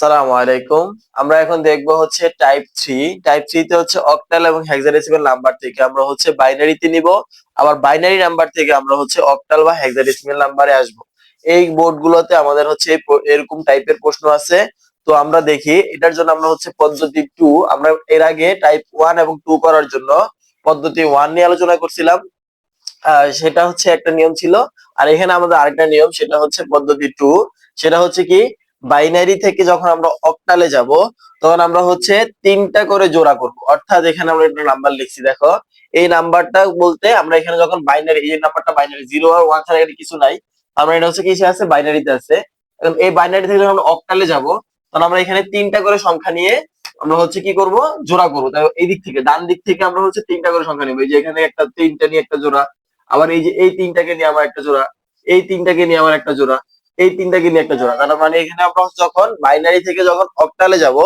সালামু আলাইকুম। আমরা এখন দেখব হচ্ছে টাইপ থ্রি টাইপ থ্রিতে হচ্ছে অক্টাল এবং হেক্সাডেসিমাল নাম্বার থেকে আমরা হচ্ছে বাইনারিতে নিব। আবার বাইনারি নাম্বার থেকে আমরা হচ্ছে অক্টাল বা হেক্সাডেসিমাল নাম্বারে আসব। এই বোর্ডগুলোতে আমাদের হচ্ছে এরকম টাইপের প্রশ্ন আছে। তো আমরা দেখি, এটার জন্য আমরা হচ্ছে পদ্ধতি টু আমরা এর আগে টাইপ ওয়ান এবং টু করার জন্য পদ্ধতি ওয়ান নিয়ে আলোচনা করছিলাম। সেটা হচ্ছে একটা নিয়ম ছিল। আর এখানে আমাদের আরেকটা নিয়ম, সেটা হচ্ছে পদ্ধতি টু সেটা হচ্ছে কি বাইনারি থেকে যখন আমরা অক্টালে যাব, তখন আমরা হচ্ছে তিনটা করে জোড়া করব। অর্থাৎ এখানে আমরা একটা নাম্বার লিখছি, দেখো। এই নাম্বারটা বলতে আমরা এখানে যখন বাইনারি, এই নাম্বারটা বাইনারি, জিরো আর ওয়ান ছাড়া এখানে কিছু নাই। আমরা এটা হচ্ছে কিসে আছে? বাইনারিতে আছে। এখন এই বাইনারি থেকে যখন অক্টালে যাব, তখন আমরা এখানে তিনটা করে সংখ্যা নিয়ে আমরা হচ্ছে কি করব? জোড়া করব। তাই এই দিক থেকে, ডান দিক থেকে আমরা হচ্ছে তিনটা করে সংখ্যা নিবো। এই যে এখানে একটা, তিনটা নিয়ে একটা জোড়া, আবার এই যে এই তিনটাকে নিয়ে আমার একটা জোড়া, এই তিনটাকে নিয়ে আমার একটা জোড়া। এই তিনটাকে নিয়ে একটা জোড়া। তার মানে এখানে আমরা যখন বাইনারি থেকে যখন অক্টালে যাব,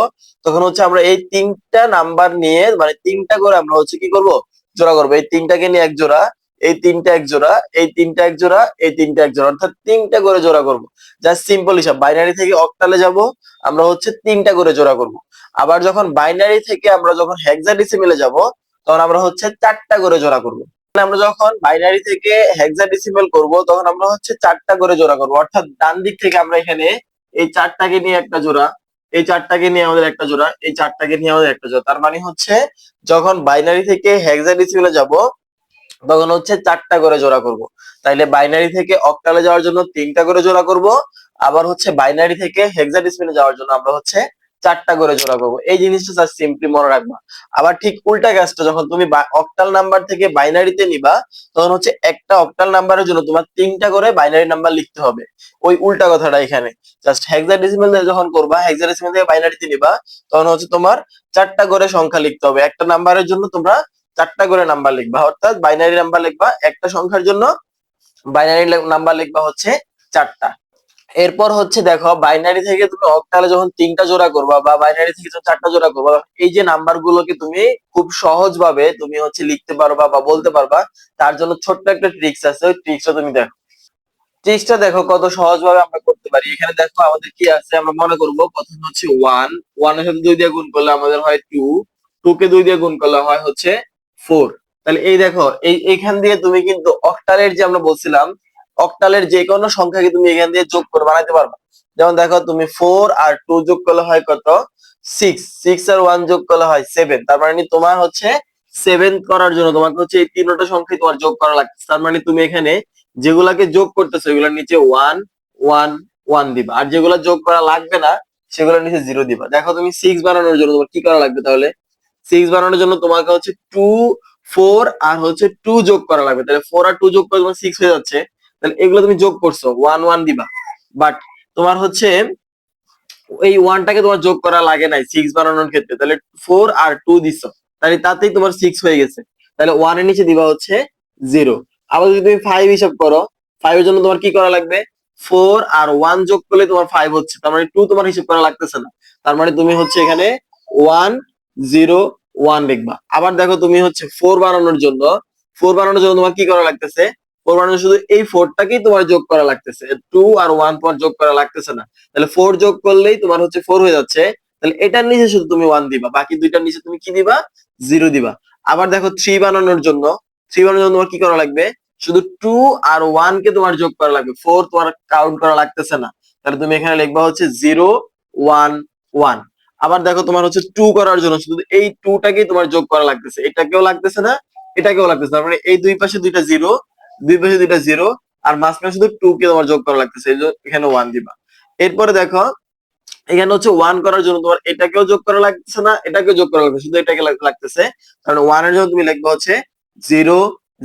তখন হচ্ছে আমরা এই তিনটা নাম্বার নিয়ে মানে তিনটা করে আমরা হচ্ছে কি করব? জোড়া করব। এই তিনটাকে নিয়ে এক জোড়া, এই তিনটা এক জোড়া, এই তিনটা এক জোড়া, এই তিনটা এক জোড়া। অর্থাৎ তিনটা করে জোড়া করব। জাস্ট সিম্পল হিসাব। বাইনারি থেকে অক্টালে যাব, আমরা হচ্ছে তিনটা করে জোড়া করব। আবার যখন বাইনারি থেকে আমরা যখন হেক্সাডেসিমেলে যাব, তখন আমরা হচ্ছে চারটা করে জোড়া করব। আমরা যখন বাইনারি থেকে হেক্সাডেসিমেল করব, তখন আমরা হচ্ছে চারটা করে জোড়া করব। অর্থাৎ ডান দিক থেকে আমরা এখানে এই চারটাকে নিয়ে একটা জোড়া, এই চারটাকে নিয়ে আমাদের একটা জোড়া, এই চারটাকে নিয়ে আমাদের একটা জোড়া। তার মানে হচ্ছে যখন বাইনারি থেকে হেক্সাডেসিমেলে যাব, তখন হচ্ছে চারটা করে জোড়া করব। তাইলে বাইনারি থেকে অক্টালে যাওয়ার জন্য তিনটা করে জোড়া করব, আবার হচ্ছে বাইনারি থেকে হেক্সাডেসিমেলে যাওয়ার জন্য আমরা হচ্ছে চারটা করে জোড়া করব। এই জিনিসটা জাস্ট সিম্পলি মনে রাখবা। আবার ঠিক উল্টা কাজটা, যখন তুমি অক্টাল নাম্বার থেকে বাইনারিতে নিবা, তখন হচ্ছে একটা অক্টাল নাম্বারের জন্য তোমার তিনটা করে বাইনারি নাম্বার লিখতে হবে। ওই উল্টা কথাটা এখানে। জাস্ট হেক্সাডেসিমাল যখন করবা হেক্সাডেসিমাল থেকে বাইনারিতে নিবা, তখন হচ্ছে তোমার চারটা করে সংখ্যা লিখতে হবে। একটা নাম্বারের জন্য তোমরা চারটা করে নাম্বার লিখবা। অর্থাৎ বাইনারি নাম্বার লিখবা, একটা সংখ্যার জন্য বাইনারি নাম্বার লিখবা হচ্ছে চারটা। এরপর হচ্ছে দেখো বাইনারি থেকে তুমি অক্টালে যখন তিনটা জোড়া করবা বা বাইনারি থেকে যখন চারটা জোড়া করবা, এই যে নাম্বার গুলোকে তুমি খুব সহজ ভাবে তুমি হচ্ছে লিখতে পারবা বা বলতে পারবা, তার জন্য ছোট্ট একটা ট্রিক্স আছে। ওই ট্রিক্সটা তুমি দেখো। ট্রিক্সটা দেখো কত সহজ ভাবে আমরা করতে পারি। এখানে দেখো আমাদের কি আছে, আমরা মনে করব প্রথম হচ্ছে ওয়ান ওয়ানের সাথে দুই দিয়ে গুণ করলে আমাদের হয় টু টু কে দুই দিয়ে গুণ করলে হয় হচ্ছে ফোর তাহলে এই দেখো, এই, এখান দিয়ে তুমি কিন্তু অক্টালের যে আমরা বলছিলাম অক্টালের যে কোনো সংখ্যাকে তুমি এখান দিয়ে যোগ করে বানাইতে পারবা। যেমন দেখো, তুমি ফোর আর টু যোগ করলে হয় কত? সিক্স সিক্স আর ওয়ান যোগ করলে হয় সেভেন তার মানে তোমার হচ্ছে সেভেন করার জন্য তোমাকে হচ্ছে এই তিনটা সংখ্যায় তোমার যোগ করা লাগছে তার মানে তুমি এখানে যেগুলাকে যোগ করতেছো, এগুলোর নিচে ওয়ান ওয়ান ওয়ান দিবা। আর যেগুলো যোগ করা লাগবে না, সেগুলোর নিচে জিরো দিবা। দেখো, তুমি সিক্স বানানোর জন্য তোমার কি করা লাগবে তাহলে? সিক্স বানানোর জন্য তোমাকে হচ্ছে টু ফোর আর হচ্ছে টু যোগ করা লাগবে। তাহলে ফোর আর টু যোগ করে তোমার সিক্স হয়ে যাচ্ছে। তাহলে এগুলো তুমি যোগ করছ ওয়ান ওয়ান দিবা। বাট তোমার হচ্ছে এই ওয়ানটাকে তোমার যোগ করা লাগে নাই সিক্স বানানোর ক্ষেত্রে। তাহলে ফোর আর টু দিছ। তাহলে তাতেই তোমার সিক্স হয়ে গেছে। তাহলে ওয়ানের নিচে দিবা হচ্ছে জিরো আবার যদি তুমি ফাইভ হিসাব করো ফাইভ এর জন্য তোমার কি করা লাগবে? ফোর আর ওয়ান যোগ করলে তোমার ফাইভ হচ্ছে। তার মানে টু তোমার হিসাব করা লাগতেছে না। তার মানে তুমি হচ্ছে এখানে ওয়ান জিরো ওয়ান লিখবা। আবার দেখো তুমি হচ্ছে ফোর বানানোর জন্য ফোর বানানোর জন্য তোমার কি করা লাগতেছে? ফোর বানানোর শুধু এই ফোরটাকেই তোমার যোগ করা লাগতেছে। টু আর ওয়ান তোমার যোগ করা লাগতেছে না। তাহলে ফোর যোগ করলেই তোমার হচ্ছে ফোর হয়ে যাচ্ছে। তাহলে এটার নিচে শুধু তুমি ওয়ান দিবা, বাকি দুইটার নিচে তুমি কি দিবা? জিরো দিবা। আবার দেখো থ্রি বানানোর জন্য থ্রি বানানোর জন্য তোমার কি করা লাগবে? শুধু টু আর ওয়ান কে তোমার যোগ করা লাগবে। ফোর তোমার কাউন্ট করা লাগতেছে না। তাহলে তুমি এখানে লিখবা হচ্ছে জিরো ওয়ান ওয়ান আবার দেখো তোমার হচ্ছে টু করার জন্য শুধু এই টুটাকেই তোমার যোগ করা লাগতেছে। এটাকেও লাগতেছে না, এটাকেও লাগতেছে না। মানে এই দুই পাশে দুইটা জিরো দুই পাশে দুইটা জিরো আর মাঝখানে শুধু টু কে তোমার যোগ করা লাগতেছে এখানে ওয়ান দিবা। এরপরে দেখো, এখানে হচ্ছে ওয়ান করার জন্য তোমার এটাকেও যোগ করা লাগতেছে না, এটাকেও যোগ করা লাগতেছে শুধু এটাকে লাগতেছে। কারণ ওয়ানের জন্য তুমি লিখবে হচ্ছে জিরো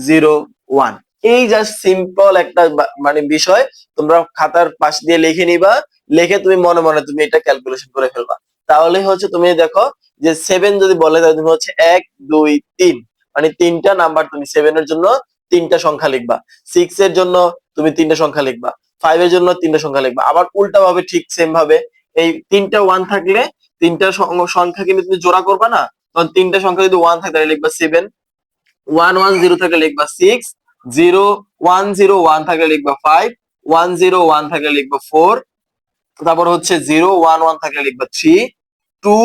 জিরো ওয়ান এই জাস্ট সিম্পল একটা মানে বিষয়, তোমরা খাতার পাশ দিয়ে লিখে নিবা, লিখে তুমি মনে মনে তুমি এটা ক্যালকুলেশন করে ফেলবা। তাহলে হচ্ছে তুমি দেখো যে সেভেন যদি বলে, তাহলে তুমি হচ্ছে এক, দুই, তিন। মানে তিনটা নাম্বার তুমি সেভেন এর জন্য তিনটা সংখ্যা লিখবা। সিক্স এর জন্য তুমি তিনটা সংখ্যা লিখবা। ফাইভ এর জন্য তিনটা সংখ্যা লিখবা। আবার উল্টা ভাবে ঠিক সেম ভাবে এই তিনটা ওয়ান থাকলে তিনটা সংখ্যা কিন্তু তুমি জোড়া করবা না? তখন তিনটা সংখ্যা যদি ওয়ান থাকে তাহলে লিখবা সেভেন ওয়ান ওয়ান জিরো থাকলে লিখবা six zero one zero one থাকলে লিখবা ফাইভ ওয়ান জিরো ওয়ান থাকলে লিখবা ফোর তারপর হচ্ছে জিরো ওয়ান ওয়ান থাকলে লিখবা থ্রি টু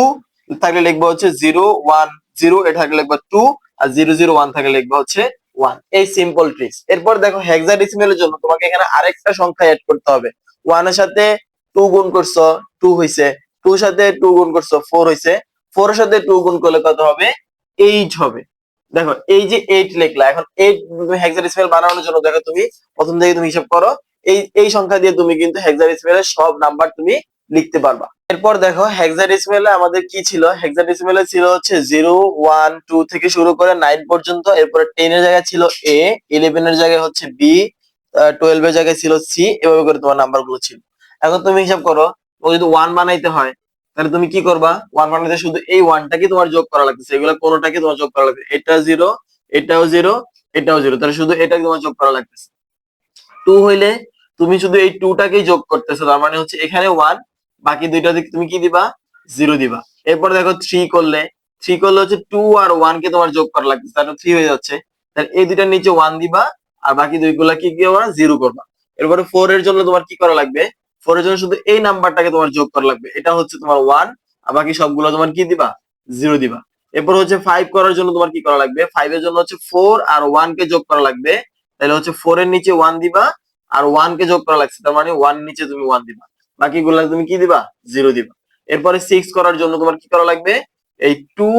থাকলে লিখবা হচ্ছে জিরো ওয়ান জিরো এটা থাকলে লিখবা টু আর জিরো জিরো ওয়ান থাকলে লিখবা হচ্ছে ওয়ান এই সিম্পল ট্রিক্স এরপর দেখো হেক্সাডেসিমেলের জন্য তোমাকে এখানে আরেকটা সংখ্যা এড করতে হবে। ওয়ানের সাথে টু গুণ করছ টু হইছে। টু সাথে টু গুণ করছ ফোর হইছে। ফোর এর সাথে টু গুণ করলে কত হবে? এইট হবে। দেখো, এই যে এইট লিখলা, এখন এইট হেক্সাডেসিমেল বানানোর জন্য দেখো তুমি, প্রথম থেকে তুমি হিসাব করো। এই এই সংখ্যা দিয়ে তুমি কিন্তু হেক্সাডেসিমেলের সব নাম্বার তুমি লিখতে পারবা। এরপর দেখো হেক্সাডেসিমেলে আমাদের কি ছিল? হেক্সাডেসিমেলে ছিল হচ্ছে জিরো ওয়ান টু থেকে শুরু করে নাইন পর্যন্ত। এরপরে টেন এর জায়গায় ছিল এ ইলেভেন এর জায়গায় হচ্ছে বি টুয়েলভ এর জায়গায় ছিল সি এভাবে করে তোমার নাম্বারগুলো ছিল। এখন তুমি হিসাব করো যদি ওয়ান বানাইতে হয়, তাহলে তুমি কি করবা? ওয়ান বানাইতে শুধু এই ওয়ানটাকে তোমার যোগ করা লাগতেছে। এগুলো কোনোটাকে তোমার যোগ করা লাগবে এটা জিরো এটাও জিরো এটাও জিরো তাহলে শুধু এটাকে তোমার যোগ করা লাগতেছে। টু হইলে তুমি শুধু এই টুটাকেই যোগ করতেছো। তার মানে হচ্ছে এখানে ওয়ান বাকি দুইটা দিক তুমি কি দিবা? জিরো দিবা। এরপর দেখো থ্রি করলে থ্রি করলে হচ্ছে টু আর ওয়ান কে তোমার যোগ করা লাগতেছে। তাহলে থ্রি হয়ে যাচ্ছে। তাহলে এই দুইটার নিচে ওয়ান দিবা, আর বাকি দুইগুলা কি করবা? জিরো করবা। এরপরে ফোর এর জন্য তোমার কি করা লাগবে? ফোর এর জন্য শুধু এই নাম্বারটাকে তোমার যোগ করা লাগবে। এটা হচ্ছে তোমার ওয়ান আর বাকি সবগুলো তোমার কি দিবা? জিরো দিবা। এরপর হচ্ছে ফাইভ করার জন্য তোমার কি করা লাগবে? ফাইভ এর জন্য হচ্ছে ফোর আর ওয়ান কে যোগ করা লাগবে। তাহলে হচ্ছে ফোর এর নিচে ওয়ান দিবা, আর ওয়ান কে যোগ করা লাগছে। তার মানে ওয়ান নিচে তুমি ওয়ান দিবা। বাকিগুলো তুমি কি দিবা? জিরো দিবা। এরপরে সিক্স করার জন্য তোমার কি করা লাগবে? এই টু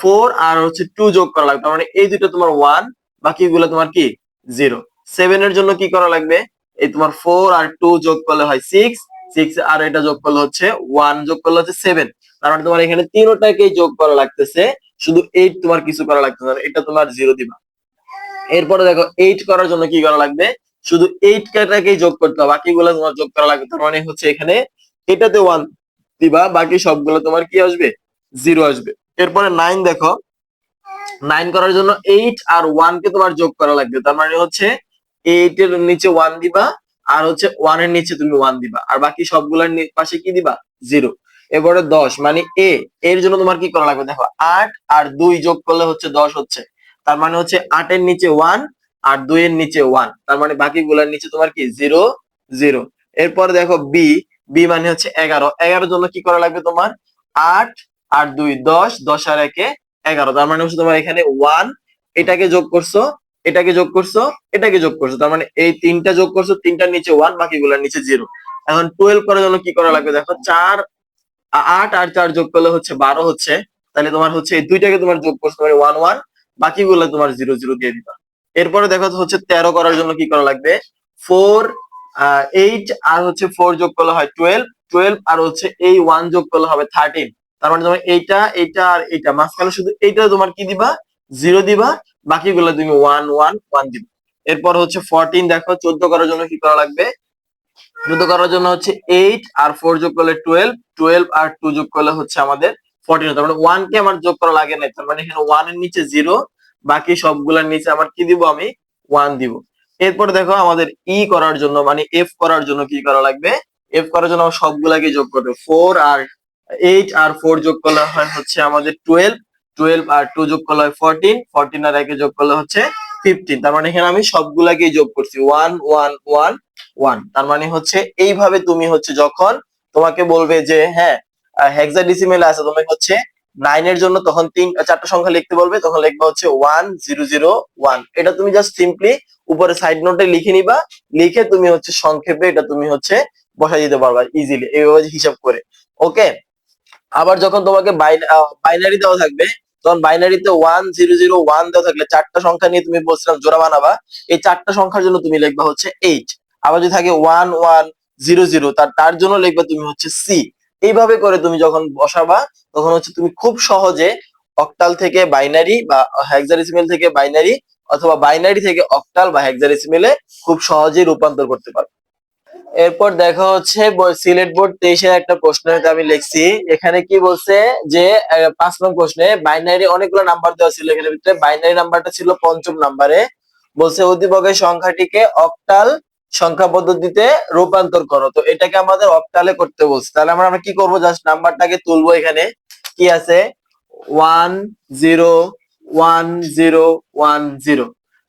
ফোর আর হচ্ছে টু যোগ করা লাগবে। মানে এই দুটো তোমার ওয়ান বাকিগুলো তোমার কি? জিরো সেভেন এর জন্য কি করা লাগবে? এই তোমার ফোর আর টু যোগ করলে হয় সিক্স সিক্স আর এটা যোগ করলে হচ্ছে ওয়ান যোগ করলে হচ্ছে সেভেন তার মানে তোমার এখানে তিনোটাকেই যোগ করা লাগতেছে। শুধু এইট তোমার কিছু করা লাগতেছে এটা তোমার জিরো দিবা। এরপরে দেখো এইট করার জন্য কি করা লাগবে? শুধু এইট টাকেই যোগ করতে হবে। বাকিগুলো তোমার যোগ করা লাগবে। তার মানে হচ্ছে এখানে এটাতে ওয়ান দিবা, বাকি সবগুলো তোমার কি আসবে? জিরো আসবে। এরপরে নাইন দেখো। নাইন করার জন্য এইট আর ওয়ান কে তোমার যোগ করা লাগবে। তার মানে হচ্ছে এইট এর নিচে ওয়ান দিবা, আর হচ্ছে ওয়ানের নিচে তুমি ওয়ান দিবা। আর বাকি সবগুলোর পাশে কি দিবা? জিরো এবারে দশ মানে এ এর জন্য তোমার কি করা লাগবে? দেখো, আট আর দুই যোগ করলে হচ্ছে দশ হচ্ছে। তার মানে হচ্ছে আটের নিচে ওয়ান আর দুই এর নিচে ওয়ান তার মানে বাকিগুলোর নিচে তোমার কি? জিরো জিরো এরপর দেখো বি বি মানে হচ্ছে এগারো। এগারোর জন্য কি করা লাগবে তোমার? আট আর দুই, দশ দশ আর একে এগারো। তার মানে হচ্ছে তোমার এখানে ওয়ান এটাকে যোগ করছ, এটাকে যোগ করছ, এটাকে যোগ করছ। তার মানে এই তিনটা যোগ করছ, তিনটার নিচে ওয়ান বাকিগুলোর নিচে জিরো এখন টুয়েলভ করার জন্য কি করা লাগবে দেখো? চার, আট আর চার যোগ করলে হচ্ছে বারো হচ্ছে। তাহলে তোমার হচ্ছে এই দুইটাকে তোমার যোগ করছ মানে ওয়ান ওয়ান বাকিগুলো তোমার জিরো জিরো দিয়ে দিবা। এরপরে দেখো হচ্ছে তেরো করার জন্য কি করা লাগবে? ফোর এইট আর হচ্ছে ফোর যোগ করলে হয় টুয়েলভ টুয়েলভ আর হচ্ছে এই ওয়ান যোগ করলে হবে থার্টিন তার মানে তোমার এইটা এইটা আর এইটা। মাঝখানে শুধু এইটা তোমার কি দিবা? জিরো দিবা। বাকিগুলো তুমি ওয়ান ওয়ান ওয়ান দিবা। এরপর হচ্ছে ফোরটিন দেখো, চোদ্দ করার জন্য কি করা লাগবে? চোদ্দ করার জন্য হচ্ছে এইট আর ফোর যোগ করলে টুয়েলভ টুয়েলভ আর টু যোগ করলে হচ্ছে আমাদের ফোরটিন তার মানে ওয়ান কে আমার যোগ করা লাগে না তার মানে এখানে ওয়ানের নিচে জিরো বাকি সবগুলোর নিচে আমার কি দিব আমি? ওয়ান দিব। এরপর দেখো আমাদের ই করার জন্য মানে এফ করার জন্য কি করা লাগবে? এফ করার জন্য আমার সবগুলাকে যোগ করবে। ফোর আর এইট আর ফোর যোগ করলে হয় হচ্ছে আমাদের টুয়েলভ টুয়েলভ আর টু যোগ করলে হয় ফোরটিন ফোরটিন আর একে যোগ করলে হচ্ছে ফিফটিন তার মানে এখানে আমি সবগুলাকেই যোগ করছি। ওয়ান ওয়ান ওয়ান ওয়ান তার মানে হচ্ছে এইভাবে তুমি হচ্ছে যখন তোমাকে বলবে যে হ্যাঁ হেক্সাডেসিমেল আছে তুমি হচ্ছে নাইন এর জন্য তখন তিন, চারটা সংখ্যা লিখতে বলবে, তখন লিখবা হচ্ছে ওয়ান জিরো জিরো ওয়ান এটা তুমি জাস্ট সিম্পলি উপরে সাইড নোটে লিখে নিবা, লিখে তুমি হচ্ছে সংক্ষেপে এটা তুমি হচ্ছে বসাই দিতে পারবা ইজিলি এইভাবে হিসাব করে। ওকে আবার যখন তোমাকে বাইনারি দেওয়া থাকবে, তখন বাইনারিতে ওয়ান জিরো জিরো ওয়ান দেওয়া থাকলে চারটা সংখ্যা নিয়ে তুমি বলছিলাম জোড়া বানাবা, এই চারটা সংখ্যার জন্য তুমি লিখবা হচ্ছে এইট আবার যদি থাকে ওয়ান ওয়ান জিরো জিরো তার তার জন্য লিখবা তুমি হচ্ছে সি এইভাবে করে তুমি যখন বসাবা, তখন হচ্ছে তুমি খুব সহজে অক্টাল থেকে বাইনারি বা হেক্সাডেসিমেল থেকে বাইনারি অথবা বাইনারি থেকে অক্টাল বা হেক্সাডেসিমেলে খুব সহজেই রূপান্তর করতে পারবে এরপর দেখা হচ্ছে সিলেট বোর্ড তেইশের একটা প্রশ্ন আমি লিখছি। এখানে কি বলছে যে পাঁচ নম্বর প্রশ্নে বাইনারি অনেকগুলো নাম্বার দেওয়া ছিল এখানে ভিতরে। বাইনারি নাম্বারটা ছিল পঞ্চম নাম্বারে বলছে উদ্দীপকের সংখ্যাটিকে অক্টাল সংখ্যা পদ্ধতিতে রূপান্তর করো। তো এটাকে আমাদের অক্টালে করতে বলছে। তাহলে আমরা আমরা কি করব? জাস্ট নাম্বারটাকে তুলবো এখানে। কি আছে? One zero one zero one zero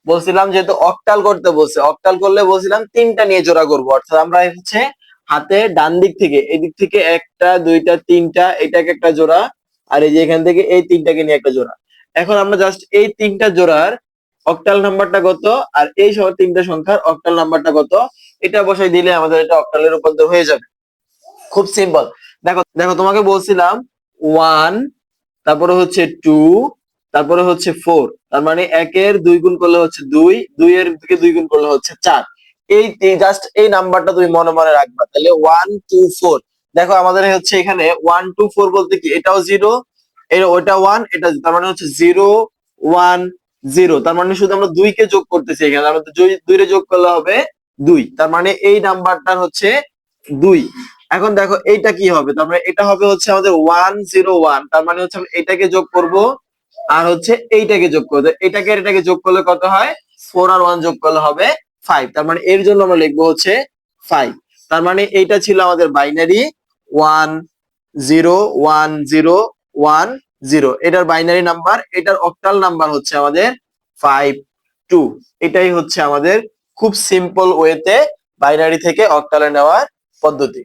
বলছিলাম যেহেতু অক্টাল করতে বলছে অক্টাল করলে বলছিলাম তিনটা নিয়ে জোড়া করব। অর্থাৎ আমরা হচ্ছে হাতে ডান দিক থেকে, এদিক থেকে একটা, দুইটা, তিনটা, এটাকে একটা জোড়া, আর এই যে এখান থেকে এই তিনটাকে নিয়ে একটা জোড়া। এখন আমরা জাস্ট এই তিনটা জোড়ার অক্টাল নাম্বারটা কত? আর এই সহ তিনটা সংখ্যার অক্টাল নাম্বারটা কত? এটা বসাই দিলে আমাদের এটা অক্টালে রূপান্তর হয়ে যাবে। খুব সিম্পল দেখো দেখো, তোমাকে বলছিলাম ওয়ান তারপরে হচ্ছে টু তারপরে হচ্ছে ফোর তার মানে একের দুই গুণ করলে হচ্ছে দুই দুই এর দিকে দুই গুণ করলে হচ্ছে চার। এই জাস্ট এই নাম্বারটা তুমি মনে মনে রাখবা। তাহলে ওয়ান টু ফোর দেখো, আমাদের হচ্ছে এখানে ওয়ান টু ফোর বলতে কি? এটাও জিরো ওইটা ওয়ান এটা তার মানে হচ্ছে জিরো ওয়ান জিরো। তার মানে শুধু আমরা দুইকে যোগ করতেছি এখানে। আমরা দুই, দুইরে যোগ করলে হবে দুই। তার মানে এই নাম্বারটার হচ্ছে দুই। এখন দেখো, এইটা কি হবে? তার মানে এটা হবে হচ্ছে আমাদের ওয়ান জিরো ওয়ান। তার মানে হচ্ছে আমরা এটাকে যোগ করব আর হচ্ছে এইটাকে যোগ করব। এটাকে আর এটাকে যোগ করলে কত হয়? ফোর আর ওয়ান যোগ করলে হবে ফাইভ। তার মানে এর জন্য আমরা লিখব হচ্ছে ফাইভ। তার মানে এইটা ছিল আমাদের binary. One zero one zero one zero. এটার বাইনারি নাম্বার এটার অক্টাল নাম্বার হচ্ছে আমাদের ফাইভ টু এটাই হচ্ছে আমাদের খুব সিম্পল ওয়েতে বাইনারি থেকে অক্টালে নেওয়ার পদ্ধতি।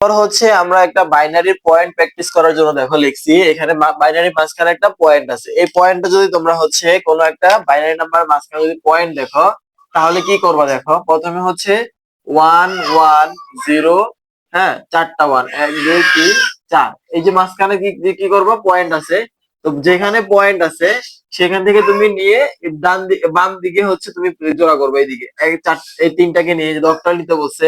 এরপর হচ্ছে আমরা একটা বাইনারির পয়েন্ট প্র্যাকটিস করার জন্য দেখো লিখছি, এখানে বাইনারি মাঝখানে একটা পয়েন্ট আছে। এই পয়েন্টটা যদি তোমরা হচ্ছে কোনো একটা বাইনারি নাম্বার মাঝখানে যদি পয়েন্ট দেখো, তাহলে কি করবা দেখো? প্রথমে হচ্ছে ওয়ান ওয়ান জিরো হ্যাঁ চারটা ওয়ান এক, দুই, তিন চার। এই যে মাঝখানে কি কি করব? পয়েন্ট আছে। তো যেখানে পয়েন্ট আছে, সেখান থেকে তুমি নিয়ে ডান দিকে বাম দিকে হচ্ছে তুমি জোড়া করবে এইদিকে। এই তিনটাকে নিয়ে যে দশটা নিতে বলছে,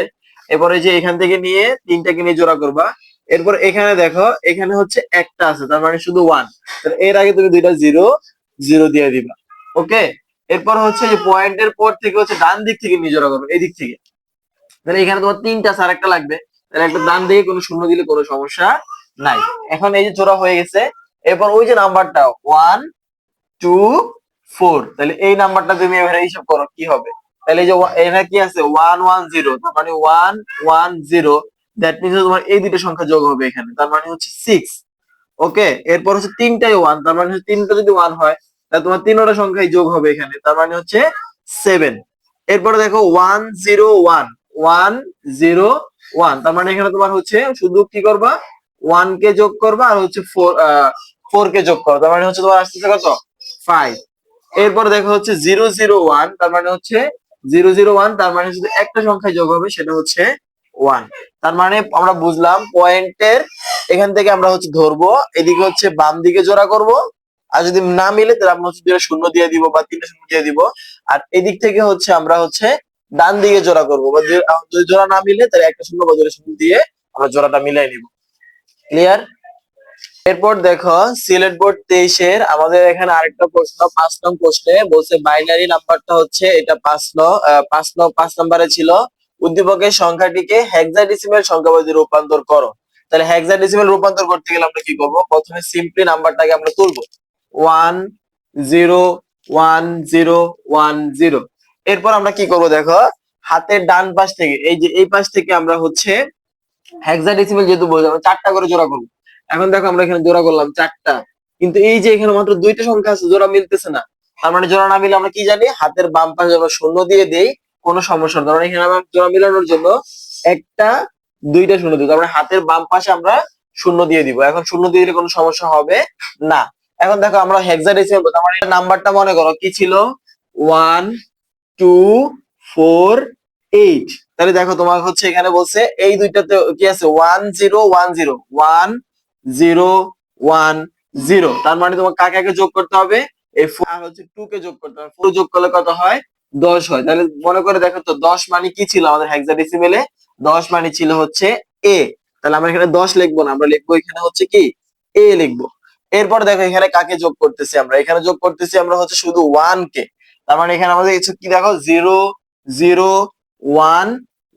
এরপরে যে এখান থেকে নিয়ে তিনটাকে নিয়ে জোড়া করবা। এরপর এখানে দেখো, এখানে হচ্ছে একটা আছে, তার মানে শুধু ওয়ানের আগে তুমি দুইটা জিরো জিরো দিয়ে দিবা। ওকে এরপর হচ্ছে যে পয়েন্টের পর থেকে হচ্ছে ডান দিক থেকে নিয়ে জোড়া করবে, এই দিক থেকে। তাহলে এখানে তোমার তিনটা সার একটা লাগবে। তাহলে একটা ডান দিকে কোনো শূন্য দিলে কোনো সমস্যা নাই। এখন এই যে জোড়া হয়ে গেছে, এরপর ওই যে নাম্বারটা ওয়ান টু ফোর তাহলে এই নাম্বারটা তুমি এবারে হিসাব করো, কি হবে? তাহলে যে এখানে কি আছে? ওয়ান ওয়ান জিরো তার মানে one one zero that means তোমার এই দুটো সংখ্যা যোগ হবে এখানে, তার মানে হচ্ছে সিক্স ওকে এরপর হচ্ছে তিনটাই ওয়ান তার মানে হচ্ছে তিনটা যদি ওয়ান হয়, তাহলে তোমার তিনটা সংখ্যাই যোগ হবে এখানে, তার মানে হচ্ছে সেভেন এরপরে দেখো one zero one one zero one তার মানে এখানে তোমার হচ্ছে শুধু কি করবা? ওয়ান কে যোগ করবা আর হচ্ছে ফোর ফোর কে যোগ করবা। তার মানে হচ্ছে তোমার আসতেছে কত? ফাইভ এরপর দেখো হচ্ছে জিরো জিরো ওয়ান তার মানে হচ্ছে জিরো জিরো ওয়ান তার মানে শুধু একটা সংখ্যায় যোগ হবে, সেটা হচ্ছে ওয়ান তার মানে আমরা বুঝলাম পয়েন্টের এখান থেকে আমরা হচ্ছে ধরবো, এদিকে হচ্ছে বাম দিকে জোড়া করব, আর যদি না মিলে তাহলে আমরা হচ্ছে শূন্য দিয়ে দিব বা তিনটা শূন্য দিয়ে দিব। আর এদিক থেকে হচ্ছে আমরা হচ্ছে ডান দিকে জোড়া করব। যদি জোড়া না মিলে, তাহলে একটা শূন্য বা দুটো শূন্য দিয়ে আমরা জোড়াটা মিলাই নিব। ক্লিয়ার এরপর দেখো সিলেট বোর্ড তেইশের, আমাদের এখানে আরেকটা প্রশ্ন, পাঁচ নং প্রশ্নে বলছে বাইনারি নাম্বারটা হচ্ছে এটা পাঁচ ন পাঁচ ন, পাঁচ নম্বরে ছিল। উদ্দীপকের সংখ্যাটিকে হেক্সাডেসিমেল সংখ্যাবাদী রূপান্তর করো। তাহলে হেক্সাডেসিমেল রূপান্তর করতে গেলে আমরা কি করব? প্রথমে সিম্পলি নাম্বারটাকে আমরা তুলবো। One zero one zero one zero এরপর আমরা কি করব দেখো? হাতের ডান পাশ থেকে, এই যে এই পাশ থেকে আমরা হচ্ছে হেক্সাডেসিমেল যেহেতু বলছি আমরা চারটা করে জোড়া করব। এখন দেখো আমরা এখানে জোড়া করলাম চারটা। কিন্তু এই যে এখানে মাত্র দুইটা সংখ্যা আছে, জোড়া মিলতেছে না। তার মানে জোড়া না মিলে আমরা কি জানি, হাতের বাম পাশে আমরা শূন্য দিয়ে দেই, কোনো সমস্যা নেই। কারণ এখানে আমরা জোড়া মিলানোর জন্য একটা, দুইটা শূন্য দিব তারপরে হাতের বাম পাশে আমরা শূন্য দিয়ে দিব। এখন শূন্য দিয়ে দিলে কোনো সমস্যা হবে না। এখন দেখো আমরা হেক্সাডেসিমাল তার মানে নাম্বারটা মনে করো, কি ছিল? ওয়ান টু ফোর এইট তাহলে দেখো তোমার হচ্ছে এখানে বলছে, এই দুইটাতে কি আছে? One zero one zero one zero one zero তার মানে তোমার কাকাকে যোগ করতে হবে? এই ফোর হচ্ছে টু কে যোগ করতে হবে। ফোর যোগ করলে কত হয়? দশ হয়। তাহলে মনে করে দেখো তো, দশ মানে কি ছিল আমাদের হেক্সাডেসিমেলে দশ মানে ছিল হচ্ছে এ তাহলে আমরা এখানে দশ লিখব না, আমরা লিখব এখানে হচ্ছে কি? এ লিখব। এরপর দেখো এখানে কাকে যোগ করতেছি আমরা? এখানে যোগ করতেছি আমরা হচ্ছে শুধু ওয়ান কে। তার মানে এখানে আমাদের কি দেখো? জিরো জিরো ওয়ান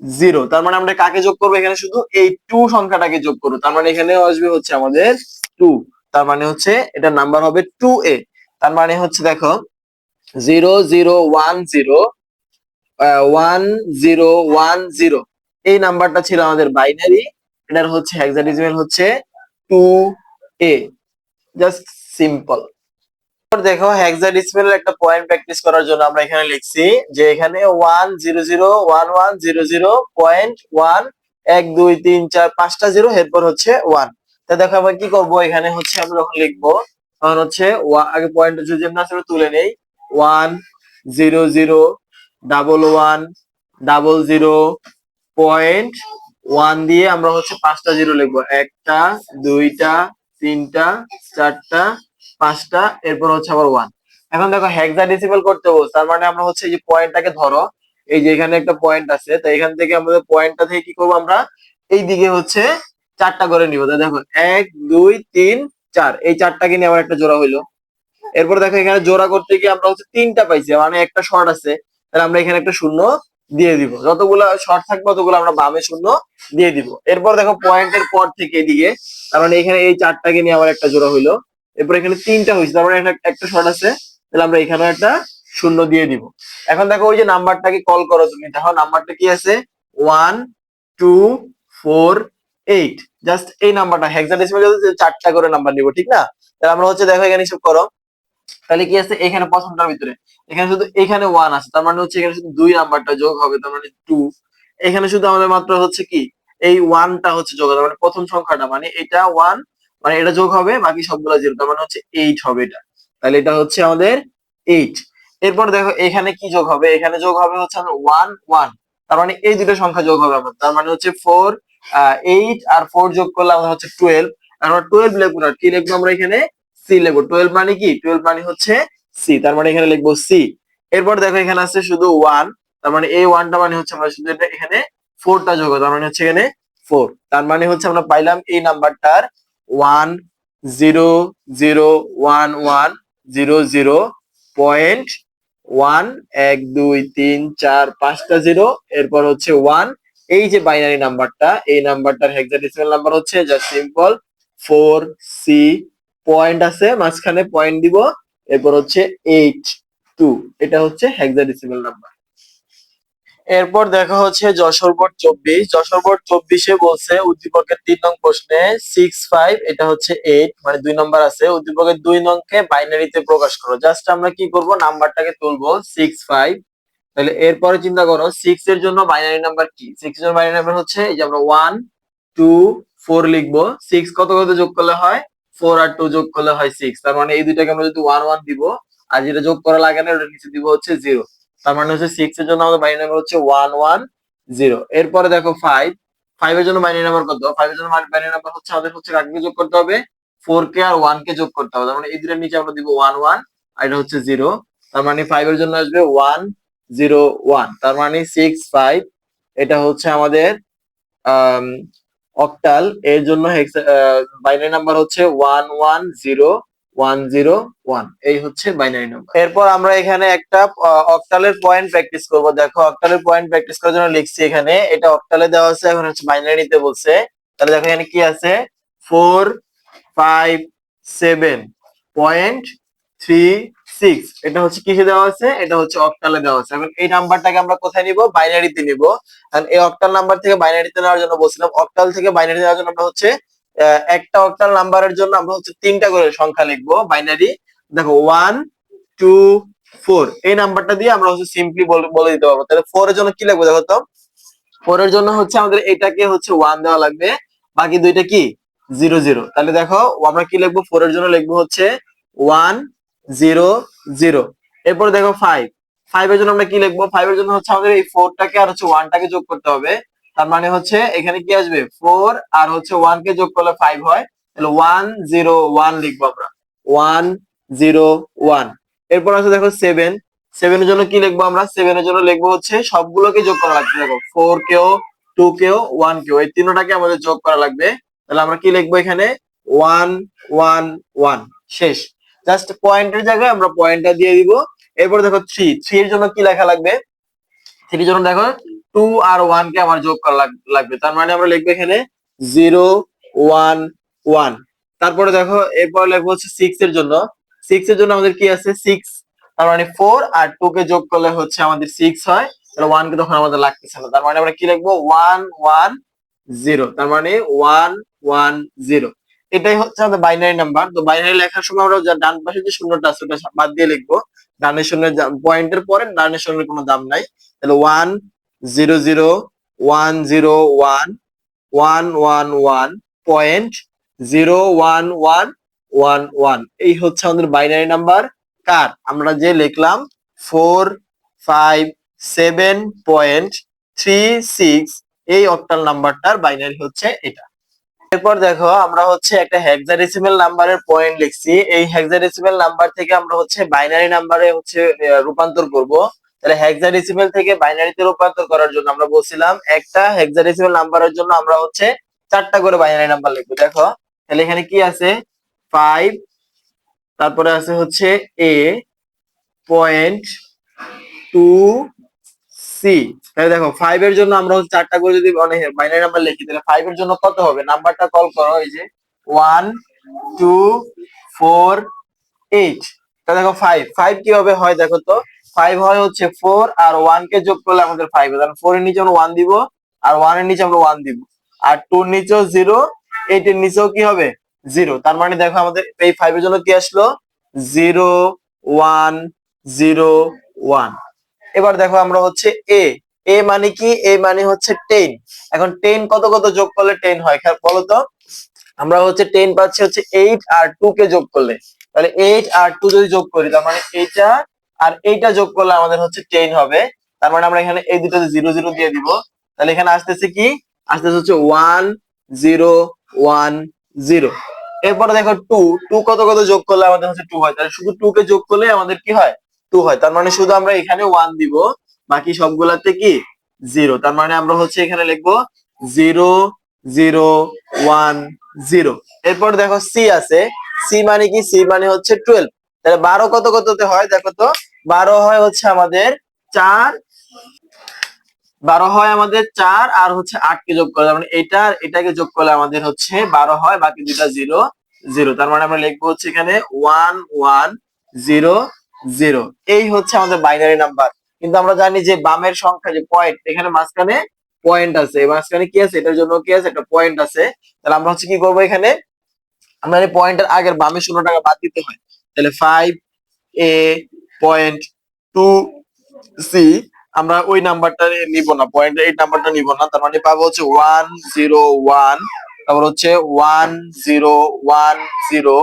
জিরো তার মানে আমরা কাকে যোগ করব? এখানে শুধু এই টু সংখ্যাটাকে যোগ করব। তার মানে এখানে আসবে হচ্ছে আমাদের টু তার মানে হচ্ছে এটার নাম্বার হবে টু এ তার মানে হচ্ছে দেখো zero zero one zero one zero one zero এই নাম্বারটা ছিল আমাদের বাইনারি এটার হচ্ছে হেক্সাডেসিমাল হচ্ছে টু এ জাস্ট সিম্পল দেখো হেক্সাডেসিমাল একটা পয়েন্ট প্র্যাকটিস করার জন্য আমরা এখানে লিখছি যে এখানে one zero zero one one zero zero point one এক, দুই, তিন, চার, পাঁচটা জিরো এরপর হচ্ছে ওয়ান তা দেখো, আমরা কি করব? এখানে হচ্ছে আমরা যখন লিখব, তখন হচ্ছে আগে পয়েন্ট যদি আমরা আসলে তুলে নেই। One zero zero double one double zero point one দিয়ে আমরা হচ্ছে পাঁচটা জিরো লিখব। একটা, দুইটা, তিনটা, চারটা পাঁচটা, এরপর হচ্ছে আবার ওয়ান এখন দেখো হেক্সাডেসিমাল করতে বলছে, তার মানে আমরা হচ্ছে এই যে পয়েন্টটাকে ধরো, এই যে এখানে একটা পয়েন্ট আছে, তো এখান থেকে আমাদের পয়েন্টটা থেকে কি করব আমরা এই দিকে হচ্ছে চারটা করে নিব। তাই দেখো এক, দুই, তিন, চার, এই চারটাকে নিয়ে আমার একটা জোড়া হইল। এরপর দেখো এখানে জোড়া করতে গিয়ে আমরা হচ্ছে তিনটা পাইছি মানে একটা শর্ট আছে, তাহলে আমরা এখানে একটা শূন্য দিয়ে দিব। যতগুলো শর্ট থাকবে ততগুলো আমরা বামে শূন্য দিয়ে দিব। এরপর দেখো পয়েন্টের পর থেকে এদিকে, তার মানে এখানে এই চারটাকে নিয়ে আমার একটা জোড়া হইল। এরপর এখানে তিনটা হয়েছে, তারপরে এখানে একটা শর্ট আছে, তাহলে আমরা এখানেও একটা শূন্য দিয়ে দিব। এখন দেখো ওই যে নাম্বারটাকে কল করো তুমি, দেখো নাম্বারটা কি আছে? One two four eight just এই নাম্বারটা হেক্সাডেসিমাল চারটা করে নাম্বার নিব, ঠিক না? তাহলে আমরা হচ্ছে দেখো এখানে হিসাব করো, তাহলে কি আছে? এখানে প্রথমটার ভিতরে। এখানে শুধু, এখানে ওয়ান আছে, তার মানে হচ্ছে এখানে শুধু দুই নাম্বারটা যোগ হবে, তার মানে টু এখানে শুধু আমাদের মাত্র হচ্ছে কি? এই ওয়ানটা হচ্ছে যোগ হবে মানে প্রথম সংখ্যাটা মানে এটা ওয়ান মানে এটা যোগ হবে বাকি সবগুলো জিরো তার মানে হচ্ছে এইট হবে এটা। তাহলে এটা হচ্ছে আমাদের এইট এরপর দেখো এখানে কি যোগ হবে? এখানে যোগ হবে হচ্ছে ওয়ান ওয়ান তার মানে এই দুটো সংখ্যা যোগ হবে আমাদের তার মানে হচ্ছে ফোর এইট আর ফোর যোগ করলে আমাদের হচ্ছে টুয়েলভ আমরা টুয়েলভ লিখব না। কি লিখব আমরা এখানে? সি লিখব। টুয়েলভ মানে কি? টুয়েলভ মানে হচ্ছে সি তার মানে এখানে লিখব সি এরপর দেখো এখানে আছে শুধু ওয়ান তার মানে এই ওয়ানটা মানে হচ্ছে আমরা শুধু এটা এখানে ফোরটা যোগ হবে, তার মানে হচ্ছে এখানে ফোর তার মানে হচ্ছে আমরা পাইলাম এই নাম্বারটার one zero zero one one zero zero point one এক দুই তিন চার পাঁচটা জিরো এরপর হচ্ছে ওয়ান এই যে বাইনারি নাম্বারটা এই নাম্বারটার হেক্সাডেসিমাল নাম্বার হচ্ছে just simple four C point আছে, মাঝখানে পয়েন্ট দিব, এরপর হচ্ছে এইট টু এটা হচ্ছে হেক্সাডেসিমাল নাম্বার এরপর দেখা হচ্ছে যশোর চব্বিশ। যশোর চব্বিশে বলছে উদ্দীপকের তিন নং প্রশ্নে সিক্স ফাইভ এটা হচ্ছে এইট মানে দুই নম্বর আছে। উদ্দীপকের দুই নংকে বাইনারিতে প্রকাশ করো। জাস্ট আমরা কি করব? নাম্বারটাকে তুলবো সিক্স ফাইভ তাহলে এরপরে চিন্তা করো সিক্স এর জন্য বাইনারি নাম্বার কি? সিক্স এর বাইনারি নাম্বার হচ্ছে এই যে আমরা ওয়ান টু ফোর লিখব। সিক্স কত কত যোগ করলে হয়? ফোর আর টু যোগ করলে হয় সিক্স তার মানে এই দুইটাকে আমরা যদি ওয়ান ওয়ান দিব, আর যেটা যোগ করা লাগে না, ওটা নিচে দিব হচ্ছে জিরো তার মানে হচ্ছে সিক্স এর জন্য আমাদের বাইনারি নাম্বার হচ্ছে ওয়ান ওয়ান জিরো এরপরে দেখো ফাইভ ফাইভ এর জন্য বাইনারি নাম্বার কত? ফাইভ এর জন্য বাইনারি নাম্বার হচ্ছে আমাদের হচ্ছে কাকে যোগ করতে হবে? ফোর কে আর ওয়ান কে যোগ করতে হবে। তার মানে এই দুটোর নিচে আমরা দিব ওয়ান ওয়ান আর এটা হচ্ছে জিরো তার মানে ফাইভ এর জন্য আসবে ওয়ান জিরো ওয়ান তার মানে সিক্স ফাইভ এটা হচ্ছে আমাদের অক্টাল এর জন্য বাইনারি নাম্বার হচ্ছে one one zero one zero one এই হচ্ছে বাইনারি নাম্বার এরপর আমরা এখানে একটা অক্টালের পয়েন্ট প্র্যাকটিস করব। দেখো অক্টালের পয়েন্ট প্র্যাকটিস করার জন্য লিখছি এখানে, এটা অক্টালে দেওয়া আছে, এখন হচ্ছে বাইনারিতে বলছে। তাহলে দেখো এখানে কি আছে? Four five seven point three six এটা হচ্ছে কিসে দেওয়া আছে? এটা হচ্ছে অক্টালে দেওয়া আছে। এখন এই নাম্বারটাকে আমরা কোথায় নিব? বাইনারিতে নিব। কারণ এই অক্টাল নাম্বার থেকে বাইনারিতে নেওয়ার জন্য বলছিলাম অক্টাল থেকে বাইনারি নেওয়ার জন্য আমরা হচ্ছে একটা অক্টাল নাম্বারের জন্য আমরা হচ্ছে তিনটা করে সংখ্যা লিখব বাইনারি দেখো ওয়ান টু ফোর এই নাম্বারটা দিয়ে আমরা হচ্ছে সিম্পলি বলে দিতে পারব। তাহলে ফোর এর জন্য কি লিখব দেখো তো? ফোর এর জন্য হচ্ছে আমাদের এটাকে হচ্ছে ওয়ান দেওয়া লাগবে। বাকি দুইটা কি? জিরো জিরো তাহলে দেখো, আমরা কি লিখব? ফোর এর জন্য লিখব হচ্ছে ওয়ান জিরো জিরো এরপর দেখো ফাইভ ফাইভ এর জন্য আমরা কি লিখব? ফাইভ এর জন্য হচ্ছে আমাদের এই ফোরটাকে আর হচ্ছে ওয়ানটাকে যোগ করতে হবে। তার মানে হচ্ছে এখানে কি আসবে? ফোর আর হচ্ছে ওয়ান কে যোগ করলে ফাইভ হয়। তাহলে ওয়ান জিরো ওয়ান লিখব আমরা। ওয়ান জিরো ওয়ান এরপর আছে দেখো সেভেন সেভেনের জন্য কি লিখব আমরা? সেভেনের জন্য লিখব হচ্ছে সবগুলোকে যোগ করা লাগবে। দেখো ফোর কেও টু কেও ওয়ান কেও, এই তিনটাকে আমাদের যোগ করা লাগবে। তাহলে আমরা কি লিখব এখানে? ওয়ান ওয়ান ওয়ান শেষ। জাস্ট পয়েন্টের জায়গায় আমরা পয়েন্টটা দিয়ে দিব। এরপর দেখো থ্রি থ্রি এর জন্য কি লেখা লাগবে? থ্রির জন্য দেখো টু আর ওয়ান কে আমার যোগ করা লাগবে। তার মানে আমরা লিখব এখানে জিরো ওয়ান ওয়ান তারপরে দেখো, এরপর লিখব হচ্ছে সিক্স এর জন্য। সিক্স এর জন্য আমাদের কি আছে? সিক্স তার মানে ফোর আর টু কে যোগ করলে হচ্ছে আমাদের সিক্স হয়। তাহলে ওয়ান কে তখন আমাদের লাগতেছে না। তার মানে আমরা কি লিখব? ওয়ান ওয়ান জিরো তার মানে ওয়ান ওয়ান জিরো এটাই হচ্ছে আমাদের বাইনারি নাম্বার তো বাইনারি লেখার সময় আমরা ডান পাশে যে শূন্যটা আছে, ওটা বাদ দিয়ে লিখব। ডানের শূন্যের পয়েন্টের পরে ডানের শূন্যের কোনো দাম নাই। তাহলে one zero zero one zero one one one one point zero one one one one এই হচ্ছে আমাদের বাইনারি নাম্বার কার? আমরা যে লিখলাম four five seven point three six এই অক্টাল নাম্বারটার বাইনারি হচ্ছে এটা। এরপর দেখো, আমরা হচ্ছে একটা হেক্সাডেসিমাল নাম্বারের পয়েন্ট লিখছি। এই হেক্সাডেসিমাল নাম্বার থেকে আমরা হচ্ছে বাইনারি নাম্বারে হচ্ছে রূপান্তর করব। তাহলে হেক্সাডেসিমাল থেকে বাইনারিতে রূপান্তর করার জন্য আমরা বলছিলাম একটা হেক্সাডেসিমাল নাম্বারের জন্য আমরা হচ্ছে চারটা করে বাইনারি নাম্বার লিখব। দেখো, তাহলে এখানে কি আছে? ফাইভ তারপরে আছে হচ্ছে এ পয়েন্ট টু সি তাহলে দেখো ফাইভ এর জন্য আমরা হচ্ছে চারটা করে যদি অনেক বাইনারি নাম্বার লিখি, তাহলে ফাইভ এর জন্য কত হবে? নাম্বারটা কল করো এই যে ওয়ান টু ফোর এইট তা দেখো ফাইভ ফাইভ কীভাবে হয় দেখো তো? ফাইভ হয় হচ্ছে ফোর আর ওয়ান কে যোগ করলে আমাদের ফাইভ তাহলে ফোর এর নিচে আমরা ওয়ান দিব আর ওয়ানের নিচে আমরা ওয়ান দিব। আর টুর নিচেও জিরো এইট এর নিচেও কি হবে? জিরো তার মানে দেখো আমাদের এই ফাইভ এর জন্য কি আসলো? জিরো ওয়ান জিরো ওয়ান এবার দেখো আমরা হচ্ছে এ এ মানে কি? এ মানে হচ্ছে টেন এখন টেন কত কত যোগ করলে টেন হয়? বলো তো। আমরা হচ্ছে টেন পাচ্ছি হচ্ছে এইট আর টু কে যোগ করলে। তাহলে এইট আর টু যদি যোগ করি, তার মানে এইটা আর এইটা যোগ করলে আমাদের হচ্ছে টেন হবে। তার মানে আমরা এখানে এই দুটো জিরো জিরো দিয়ে দিব। তাহলে এখানে আসতেছে কি? আসতেছে হচ্ছে ওয়ান জিরো ওয়ান জিরো এরপরে দেখো টু টু কত কত যোগ করলে আমাদের হচ্ছে টু হয়? তাহলে শুধু টু কে যোগ করলে আমাদের কি হয়? টু হয়। তার মানে শুধু আমরা এখানে ওয়ান দিব। বাকি সবগুলাতে কি? জিরো তার মানে আমরা হচ্ছে এখানে লিখব জিরো জিরো ওয়ান জিরো এরপর দেখো সি আছে। সি মানে কি? সি মানে হচ্ছে টুয়েলভ তাহলে বারো কত কততে হয়? দেখো তো, বারো হয় হচ্ছে আমাদের চার, বারো হয় আমাদের চার আর হচ্ছে আটকে যোগ করলে মানে এটা এটাকে যোগ করলে আমাদের হচ্ছে বারো হয়, বাকি দুটা জিরো জিরো। তার মানে আমরা লিখব হচ্ছে এখানে ওয়ান ওয়ান, জিরো জিরো। এই হচ্ছে আমাদের বাইনারি নাম্বার কিন্তু আমরা জানি যে বামের সংখ্যা যে পয়েন্ট এখানে মাঝখানে পয়েন্ট আছে। মাঝখানে কি আছে? এটার জন্য কি আছে? একটা পয়েন্ট আছে। তাহলে আমরা হচ্ছে কি করব এখানে? আমরা পয়েন্টের আগের বামে শূন্য টাকা বাদ দিতে হয়। তাহলে five A point two C আমরা ওই নাম্বারটা নিব না পয়েন্ট এই নাম্বারটা নিব না, তার মানে পাবো হচ্ছে ওয়ান জিরো ওয়ান তারপর হচ্ছে one zero one zero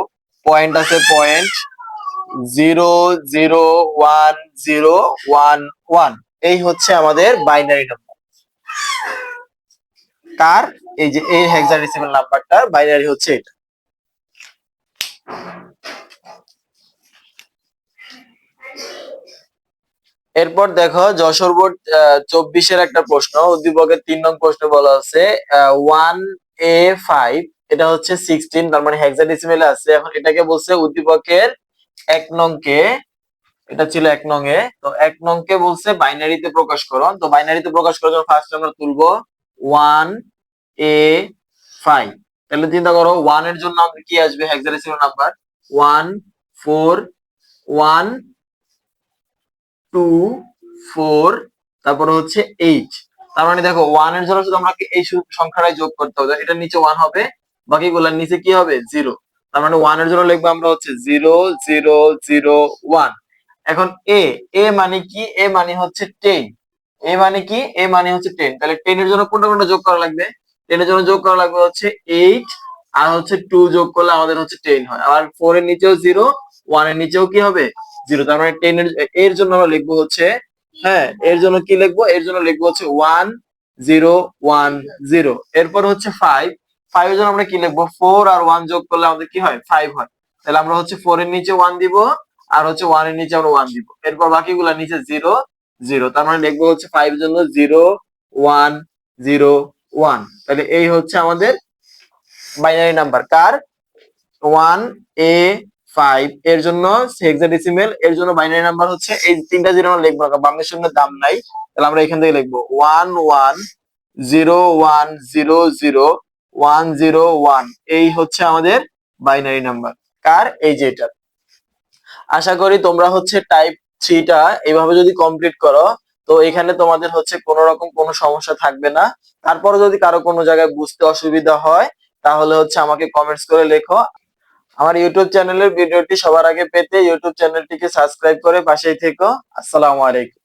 point আছে point zero zero one zero one one এই হচ্ছে আমাদের বাইনারি নাম্বার কার? এই যে, এই হেক্সাডেসিমাল নাম্বারটার বাইনারি হচ্ছে এটা। এরপর দেখো যশোর বোর্ড চব্বিশের একটা প্রশ্ন। উদ্দীপকের তিন নং প্রশ্ন বলা আছে ওয়ান এ ফাইভ এটা হচ্ছে সিক্সটিন তার মানে হেক্সাডেসিমেলে আছে। এখন এটাকে বলছে উদ্দীপকের এক নংকে, এটা ছিল এক নং এ তো এক নংকে বলছে বাইনারিতে প্রকাশ করো তো বাইনারিতে প্রকাশ করার জন্য ফার্স্ট আমরা তুলবো ওয়ান এ ফাইভ তাহলে চিন্তা করো ওয়ানের জন্য কি আসবে? Hexadecimal number one four one two four তারপরে হচ্ছে এইট তার মানে দেখো ওয়ানের জন্য শুধু আমরা এই সংখ্যাটাই যোগ করতে হবে। এটার নিচে ওয়ান হবে, বাকিগুলোর নিচে কি হবে? জিরো তার মানে ওয়ানের জন্য লিখব আমরা হচ্ছে জিরো জিরো জিরো ওয়ান এখন এ এ মানে কি? এ মানে হচ্ছে টেন এ মানে কি? এ মানে হচ্ছে টেন তাহলে টেন এর জন্য কোনটা কোনটা যোগ করা লাগবে? টেন এর জন্য যোগ করা লাগবে হচ্ছে এইট আর হচ্ছে টু যোগ করলে আমাদের হচ্ছে টেন হয়। আর ফোর এর নিচেও জিরো ওয়ানের নিচেও কি হবে? জিরো, তার মানে টেন এর জন্য আমরা লিখব হচ্ছে হ্যাঁ এর জন্য কি লিখব? এর জন্য লিখব হচ্ছে ওয়ান জিরো ওয়ান জিরো এরপর হচ্ছে ফাইভ ফাইভ এর জন্য আমরা কি লিখব? ফোর আর ওয়ান যোগ করলে আমাদের কি হয়? ফাইভ হয়। তাহলে আমরা হচ্ছে ফোর এর নিচে ওয়ান দিব, আর হচ্ছে ওয়ানের নিচে আমরা ওয়ান দিব। এরপর বাকিগুলা নিচে জিরো জিরো তার মানে লিখব হচ্ছে ফাইভ জন্য জিরো ওয়ান জিরো ওয়ান তাহলে এই হচ্ছে আমাদের বাইনারি নাম্বার কার? ওয়ান এ ফাইভ এর জন্য হেক্সাডেসিমেল এর জন্য বাইনারি নাম্বার হচ্ছে এই তিনটা জিরো লিখব বামের সঙ্গে দাম নাই। তাহলে আমরা এখান থেকে লিখব one one zero one zero zero one zero one এই হচ্ছে আমাদের বাইনারি নাম্বার কার? আশা করি তোমরা হচ্ছে টাইপ থ্রিটা এইভাবে যদি কমপ্লিট করো, তো এখানে তোমাদের হচ্ছে কোনো রকম কোনো সমস্যা থাকবে না। তারপরে যদি কারও কোনো জায়গায় বুঝতে অসুবিধা হয়, তাহলে হচ্ছে আমাকে কমেন্টস করে লেখো। আমার ইউটিউব চ্যানেলের ভিডিওটি সবার আগে পেতে ইউটিউব চ্যানেলটিকে সাবস্ক্রাইব করে পাশেই থেকো। আসসালামু আলাইকুম।